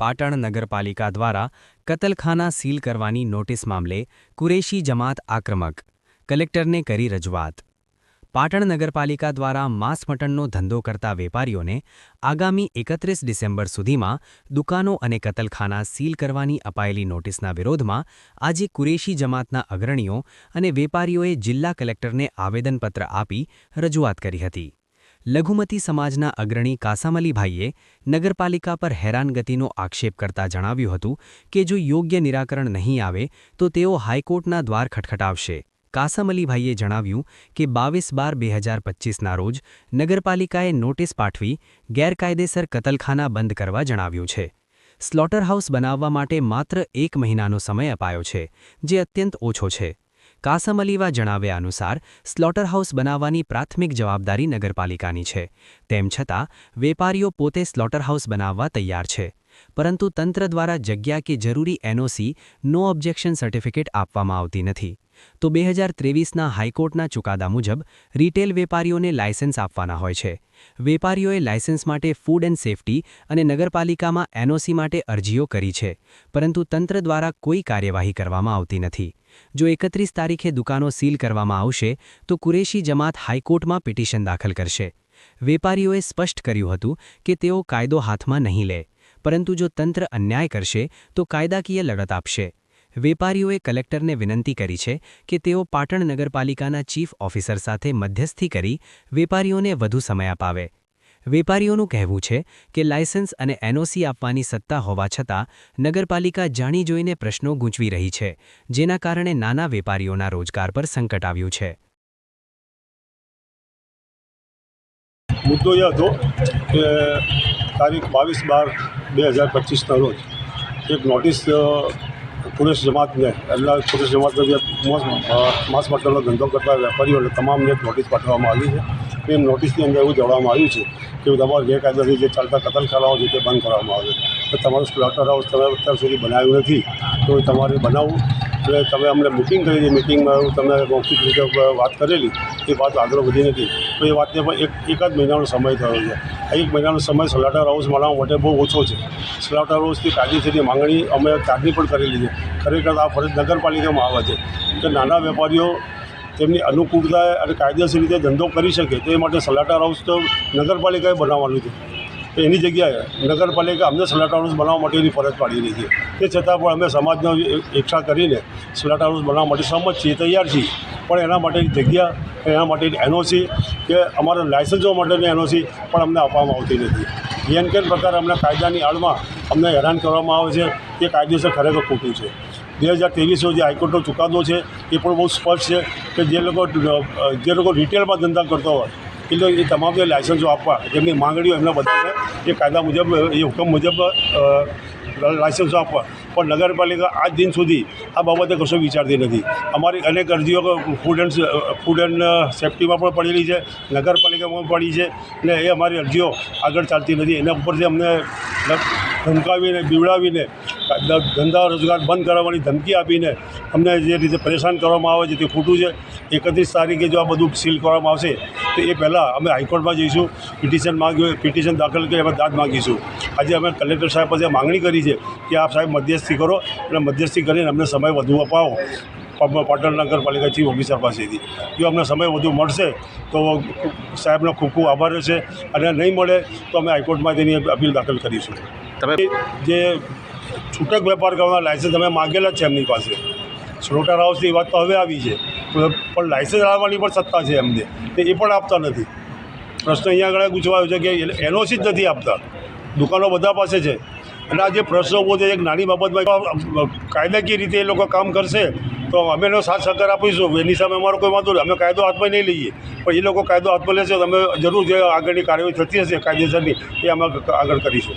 પાટણ નગરપાલિકા દ્વારા કતલખાના સીલ કરવાની નોટિસ મામલે કુરેશી જમાત આક્રમક. કલેક્ટરને કરી રજૂઆત. પાટણ નગરપાલિકા દ્વારા માંસ મટનનો ધંધો કરતા વેપારીઓને આગામી એકત્રીસ ડિસેમ્બર સુધીમાં દુકાનો અને કતલખાના સીલ કરવાની અપાયેલી નોટિસના વિરોધમાં આજે કુરેશી જમાતના અગ્રણીઓ અને વેપારીઓએ જિલ્લા કલેક્ટરને આવેદનપત્ર આપી રજૂઆત કરી હતી. લઘુમતી સમાજના અગ્રણી કાસામલીભાઈએ નગરપાલિકા પર હેરાનગતિનો આક્ષેપ કરતા જણાવ્યું હતું કે જો યોગ્ય નિરાકરણ નહીં આવે, તો તેઓ હાઈકોર્ટના દ્વાર ખટખટાવશે. કાસામલીભાઈએ જણાવ્યું કે બાવીસ બાર બે હજાર પચીસના રોજ નગરપાલિકાએ નોટિસ પાઠવી ગેરકાયદેસર કતલખાના બંધ કરવા જણાવ્યું છે. સ્લોટરહાઉસ બનાવવા માટે માત્ર એક મહિનાનો સમય અપાયો છે, જે અત્યંત ઓછો છે. કાસમલીવા જણાવ્યા અનુસાર, સ્લોટરહાઉસ બનાવવાની પ્રાથમિક જવાબદારી નગરપાલિકાની છે. તેમ છતાં, વેપારીઓ પોતે સ્લોટરહાઉસ બનાવવા તૈયાર છે. પરંતુ તંત્ર દ્વારા જગ્યા કે જરૂરી એનઓસી, નો ઓબ્જેક્શન સર્ટિફિકેટ આપવામાં આવતી નથી. તો બે હજાર ત્રેવીસના હાઈકોર્ટના ચુકાદા મુજબ રિટેલ વેપારીઓને લાયસન્સ આપવાના હોય છે. વેપારીઓએ લાયસન્સ માટે ફૂડ એન્ડ સેફટી અને નગરપાલિકામાં એનઓસી માટે અરજીઓ કરી છે, પરંતુ તંત્ર દ્વારા કોઈ કાર્યવાહી કરવામાં આવતી નથી. જો એકત્રીસ તારીખે દુકાનો સીલ કરવામાં આવશે, તો કુરેશી જમાત હાઈકોર્ટમાં પિટિશન દાખલ કરશે. વેપારીઓએ સ્પષ્ટ કર્યું હતું કે તેઓ કાયદો હાથમાં નહીં લે, પરંતુ જો તંત્ર અન્યાય કરશે, તો કાયદાકીય લડત આપશે. વેપારીઓએ કલેક્ટરને વિનંતી કરી છે કે તેઓ પાટણ નગરપાલિકાના ચીફ ઓફિસર સાથે મધ્યસ્થી કરી વેપારીઓને વધુ સમય અપાવે. વેપારીઓનું કહેવું છે કે લાયસન્સ અને એનઓસી આપવાની સત્તા હોવા છતાં નગરપાલિકા જાણી જોઈને પ્રશ્નો ગૂંચવી રહી છે, જેના કારણે નાના વેપારીઓના રોજગાર પર સંકટ આવ્યું છે. મુદ્દો એ હતો કે તારીખ બાવીસ બાર બે હજાર પચીસના રોજ એક નોટિસ પુરુષ જમાતને એટલે પોલીસ જમાતને જે મોસ- મટનનો ધંધો કરતા વેપારીઓને તમામને નોટિસ પાઠવવામાં આવી છે. એ નોટિસની અંદર એવું જણાવવામાં આવ્યું છે કે તમારે ગેરકાયદાથી જે ચાલતા કતલખાનાઓ છે તે બંધ કરવામાં આવે તો તમારું સ્લોટર હાઉસ તમે અત્યાર સુધી બનાવ્યું નથી, તો તમારે બનાવવું. એટલે તમે અમને મિટિંગ કરી હતી. મિટિંગમાં તમે મૌખિક રીતે વાત કરેલી. એ વાત આગળ વધી નથી. તો એ વાતને પણ એક એક જ મહિનાનો સમય થયો છે. આ એક મહિનાનો સમય સલાટર હાઉસ બનાવવા માટે બહુ ઓછો છે. સ્લાટર હાઉસની કાયદેસરની માંગણી અમે ત્યારની પણ કરેલી છે. ખરેખર આ ફરજ નગરપાલિકામાં આવે છે. કે નાના વેપારીઓ તેમની અનુકૂળતા અને કાયદેસર રીતે ધંધો કરી શકે તે માટે સલાટર હાઉસ તો નગરપાલિકાએ બનાવવાનું છે. એની જગ્યાએ નગરપાલિકા અમને સ્લેટ હાઉસ બનાવવા માટેની ફરજ પાડી રહી છે. તે છતાં પણ અમે સમાજનો એકઠા કરીને સ્લેટ હાઉસ બનાવવા માટે સમજ છીએ, તૈયાર છીએ. પણ એના માટેની જગ્યા એના માટેની એનઓસી કે અમારા લાયસન્સો માટેની એનઓસી પણ અમને આપવામાં આવતી નથી. જેમ કેમ પ્રકારે અમને કાયદાની આડમાં અમને હેરાન કરવામાં આવે છે તે કાયદેસર ખરેખર ખોટું છે. બે હજાર ત્રેવીસનો જે હાઈકોર્ટનો ચુકાદો છે એ પણ બહુ સ્પષ્ટ છે કે જે લોકો જે લોકો રિટેલમાં ધંધા કરતા હોય એટલે એ તમામને લાયસન્સો આપવા, જેમની માંગણીઓ એમના બધાને એ કાયદા મુજબ, એ હુકમ મુજબ લાયસન્સો આપવા. પણ નગરપાલિકા આજ દિન સુધી આ બાબતે કશો વિચારતી નથી. અમારી અનેક અરજીઓ ફૂડ એન્ડ ફૂડ એન્ડ સેફ્ટીમાં પણ પડેલી છે, નગરપાલિકામાં પડી છે અને એ અમારી અરજીઓ આગળ ચાલતી નથી. એના ઉપરથી અમને ધમકાવીને, બીવડાવીને ધંધા રોજગાર બંધ કરાવવાની ધમકી આપીને અમને જે રીતે પરેશાન કરવામાં આવે છે તે ખોટું છે. એકત્રીસ તારીખે જો આ બધું સીલ કરવામાં આવશે તો એ પહેલાં અમે હાઈકોર્ટમાં જઈશું પિટિશન માંગ્યું પિટિશન દાખલ કરી અમે દાદ માગીશું. આજે અમે કલેક્ટર સાહેબ પાસે માંગણી કરી છે કે આપ સાહેબ મધ્યસ્થી કરો અને મધ્યસ્થી કરીને અમને સમય વધુ અપાવો. પાટણ નગરપાલિકા ચીફ ઓફિસર પાસેથી. જો અમને સમય વધુ મળશે તો સાહેબનો ખૂબ ખૂબ આભાર રહેશે અને નહીં મળે તો અમે હાઈકોર્ટમાં તેની અપીલ દાખલ કરીશું. તમે જે છૂટક વેપાર કરવાના લાયસન્સ અમે માગેલા જ છે એમની પાસે. સ્લોટર હાઉસની વાત તો હવે આવી છે. પણ લાયસન્સ લાવવાની પણ સત્તા છે એમને તે. એ પણ આપતા નથી. પ્રશ્ન અહીંયા આગળ પૂછવાયો છે કે એનઓસી જ નથી આપતા. દુકાનો બધા પાસે છે. અને આ જે પ્રશ્નો ઊભો છે, એક નાની બાબતમાં કાયદાકીય રીતે એ લોકો કામ કરશે, તો અમે એનો સાથ સહકાર આપીશું. એની સામે અમારો કોઈ વાંધો નહીં. અમે કાયદો હાથમાં નહીં લઈએ. પણ એ લોકો કાયદો હાથમાં લેશે તો અમે જરૂર જે આગળની કાર્યવાહી થતી હશે, કાયદેસરની, એ અમે આગળ કરીશું.